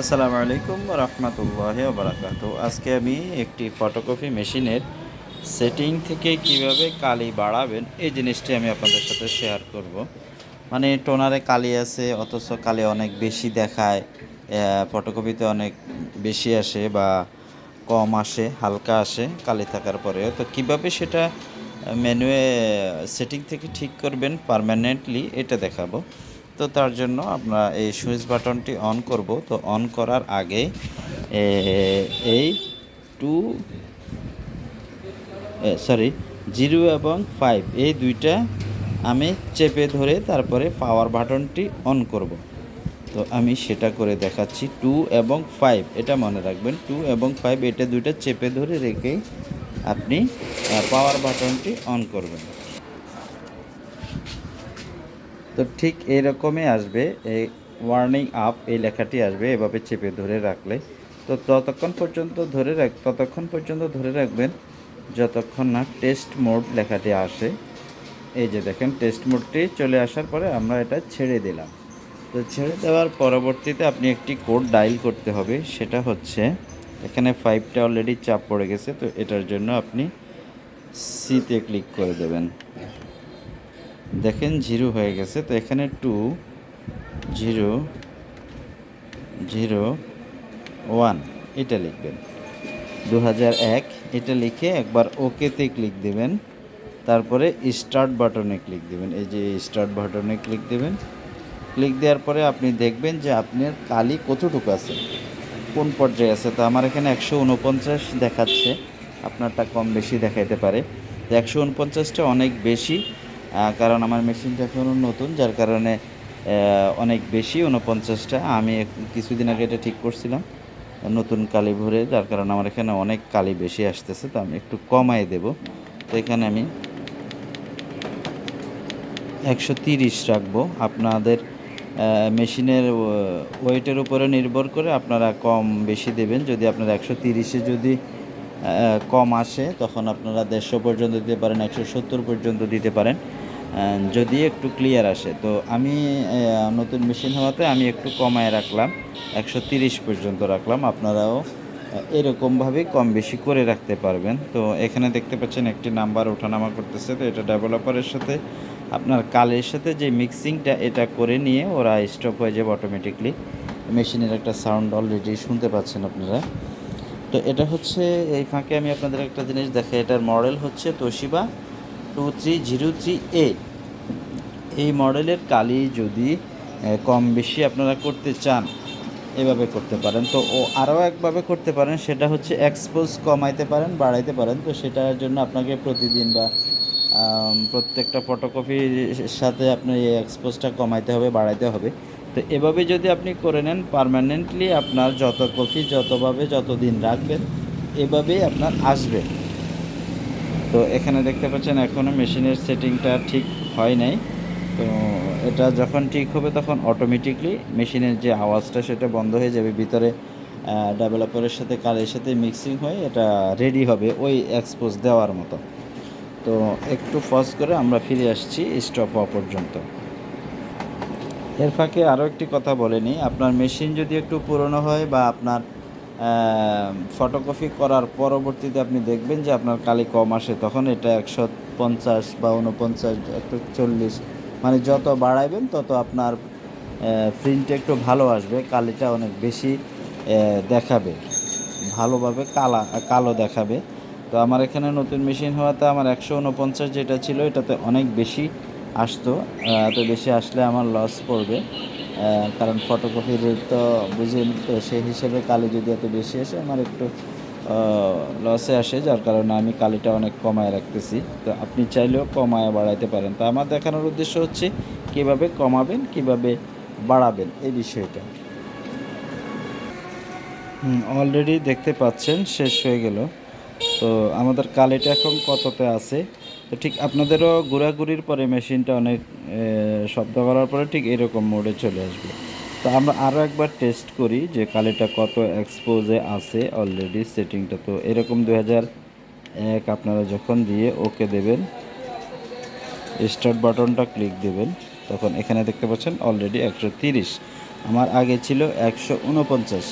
আসসালামু আলাইকুম রহমতুল্লাহ বারাকাত আজকে আমি একটি ফটোকপি মেশিনের সেটিং থেকে কীভাবে কালি বাড়াবেন এই জিনিসটি আমি আপনাদের সাথে শেয়ার করব। মানে টোনারে কালি আছে, অথচ কালি অনেক বেশি দেখায় ফটোকপিতে অনেক বেশি আসে বা কম আসে, হালকা আসে কালি থাকার পরেও। তো কীভাবে সেটা মেনুয়ে সেটিং থেকে ঠিক করবেন পারমানেন্টলি এটা দেখাবো। তো তার জন্য আমরা এই সুইচ বাটনটি অন করব। তো অন করার আগে এই টু সরি, জিরো এবং ফাইভ, এই দুইটা আমি চেপে ধরে তারপরে পাওয়ার বাটনটি অন করব। তো আমি সেটা করে দেখাচ্ছি, টু এবং ফাইভ, এটা মনে রাখবেন, টু এবং ফাইভ, এটা দুইটা চেপে ধরে রেখেই আপনি পাওয়ার বাটনটি অন করবেন। তো ঠিক এরকমই আসবে, এই ওয়ার্নিং আপ এই লেখাটি আসবে, এভাবে চেপে ধরে রাখলে। তো ততক্ষণ পর্যন্ত ধরে রাখ, ততক্ষণ পর্যন্ত ধরে রাখবেন যতক্ষণ না টেস্ট মোড লেখাটি আসে। এই যে দেখেন টেস্ট মোডটি চলে আসার পরে আমরা এটা ছেড়ে দিলাম। তো ছেড়ে দেওয়ার পরবর্তীতে আপনি একটি কোড ডায়াল করতে হবে, সেটা হচ্ছে, এখানে ফাইভটা অলরেডি চাপ পড়ে গেছে, তো এটার জন্য আপনি সিতে ক্লিক করে দেবেন। দেখেন জিরো হয়ে গেছে, তো এখানে টু জিরো জিরো ওয়ান এটা লিখবেন। দু হাজার এক, এটা লিখে একবার ওকেতে ক্লিক দেবেন, তারপরে স্টার্ট বাটনে ক্লিক দেবেন। এই যে স্টার্ট বাটনে ক্লিক দেবেন ক্লিক দেওয়ার পরে আপনি দেখবেন যে আপনার কালি কতটুকু আছে, কোন পর্যায়ে আছে। তো আমার এখানে একশো উনপঞ্চাশ দেখাচ্ছে, আপনারটা কম বেশি দেখাইতে পারে। একশো উনপঞ্চাশটা অনেক বেশি কারণ আমার মেশিনটা এখনও নতুন, যার কারণে অনেক বেশি উনপঞ্চাশটা আমি কিছুদিন আগে এটা ঠিক করছিলাম, নতুন কালি ভরে, যার কারণে আমার এখানে অনেক কালি বেশি আসতেছে, তো আমি একটু কমাই দেব। তো এখানে আমি একশো তিরিশ রাখব। আপনাদের মেশিনের ওয়েটের উপরে নির্ভর করে আপনারা কম বেশি দেবেন। যদি আপনারা একশো তিরিশে যদি কম আসে, তখন আপনারা দেড়শো পর্যন্ত দিতে পারেন, একশো সত্তর পর্যন্ত দিতে পারেন। যদি একটু ক্লিয়ার আসে, তো আমি নতুন মেশিন হওয়াতে আমি একটু কমায় রাখলাম, একশো তিরিশ পর্যন্ত রাখলাম, আপনারাও এরকমভাবে কম বেশি করে রাখতে পারবেন। তো এখানে দেখতে পাচ্ছেন একটি নাম্বার ওঠানামা করতেছে, তো এটা ডেভেলপারের সাথে, আপনার কালের সাথে যে মিক্সিংটা এটা করে নিয়ে ওরা স্টপ হয়ে যাবে অটোমেটিকলি মেশিনের একটা সাউন্ড অলরেডি শুনতে পাচ্ছেন আপনারা। তো এটা হচ্ছে, এই ফাঁকে আমি আপনাদের একটা জিনিস দেখাই, এটার মডেল হচ্ছে Toshiba two three zero three A এই মডেলের কালি যদি কম বেশি আপনারা করতে চান, এভাবে করতে পারেন। তো ও আরও একভাবে করতে পারেন, সেটা হচ্ছে এক্সপোজ কমাইতে পারেন, বাড়াইতে পারেন। তো সেটার জন্য আপনাকে প্রতিদিন বা প্রত্যেকটা ফটোকপির সাথে আপনার এই এক্সপোজটা কমাইতে হবে, বাড়াইতে হবে। তো এভাবে যদি আপনি করে নেন পারমানেন্টলি আপনার যত কপি যতভাবে যত দিন রাখবেন, এভাবেই আপনার আসবে। তো এখানে দেখতে পাচ্ছেন এখনও মেশিনের সেটিংটা ঠিক হয় নাই। তো এটা যখন ঠিক হবে তখন অটোমেটিকলি মেশিনের যে আওয়াজটা সেটা বন্ধ হয়ে যাবে, ভিতরে ডেভেলপারের সাথে কালের সাথে মিক্সিং হয়ে এটা রেডি হবে ওই এক্সপোজ দেওয়ার মতো। তো একটু ফস করে আমরা ফিরে আসছি স্টপ হওয়া পর্যন্ত। এর ফাঁকে আরও একটি কথা বলে নিই, আপনার মেশিন যদি একটু পুরনো হয় বা আপনার ফটোকপি করার পরবর্তীতে আপনি দেখবেন যে আপনার কালি কম আসে, তখন এটা একশো পঞ্চাশ বা উনপঞ্চাশ একশো চল্লিশ মানে যত বাড়াইবেন তত আপনার প্রিন্ট একটু ভালো আসবে, কালিটা অনেক বেশি দেখাবে, ভালোভাবে কালা, কালো দেখাবে। তো আমার এখানে নতুন মেশিন হওয়াতে আমার একশো উনপঞ্চাশ যেটা ছিল, এটাতে অনেক বেশি আসতো এত বেশি আসলে আমার লস পড়বে। কারণ রেট তো বুঝেন তো সেই হিসেবে কালি যদি এত বেশি আসে, আমার একটু লসে আসে, যার কারণে আমি কালিটা অনেক কমায় রাখতেছি। তো আপনি চাইলেও কমায় বাড়াইতে পারেন। তো আমার দেখানোর উদ্দেশ্য হচ্ছে কীভাবে কমাবেন, কীভাবে বাড়াবেন, এই বিষয়টা। অলরেডি দেখতে পাচ্ছেন, শেষ হয়ে গেল। তো আমাদের কালিটা এখন কততে আছে? তো ঠিক আপনাদেরও ঘোরাঘুরির পরে মেশিনটা অনেক শব্দ করার পরে ঠিক এরকম মোডে চলে আসবে। তো আমরা আরও একবার টেস্ট করি যে কালিটা কত এক্সপোজে আছে অলরেডি সেটিংটা তো এরকম দু এক আপনারা যখন দিয়ে ওকে দেবেন স্টার্ট বাটনটা ক্লিক দেবেন, তখন এখানে দেখতে পাচ্ছেন অলরেডি একশো তিরিশ। আমার আগে ছিল একশো উনপঞ্চাশ।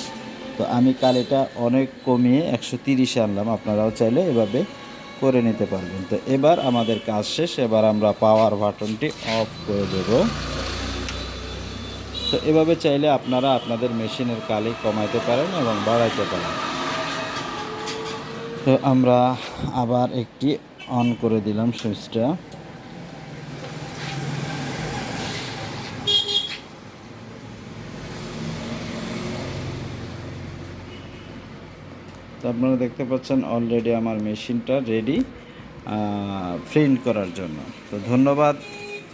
তো আমি কালিটা অনেক কমিয়ে একশো তিরিশে আনলাম। আপনারাও চাইলে এভাবে করে নিতে পারবেন। তো এবার আমাদের কাজ শেষ, এবার আমরা পাওয়ার বাটনটি অফ করে দেব। তো এভাবে চাইলে আপনারা আপনাদের মেশিনের কালি কমাইতে পারেন এবং বাড়াইতে পারেন। তো আমরা আবার একটি অন করে দিলাম সুইচটা। তো আপনারা দেখতে পাচ্ছেন অলরেডি আমার মেশিনটা রেডি প্রিন্ট করার জন্য। তো ধন্যবাদ।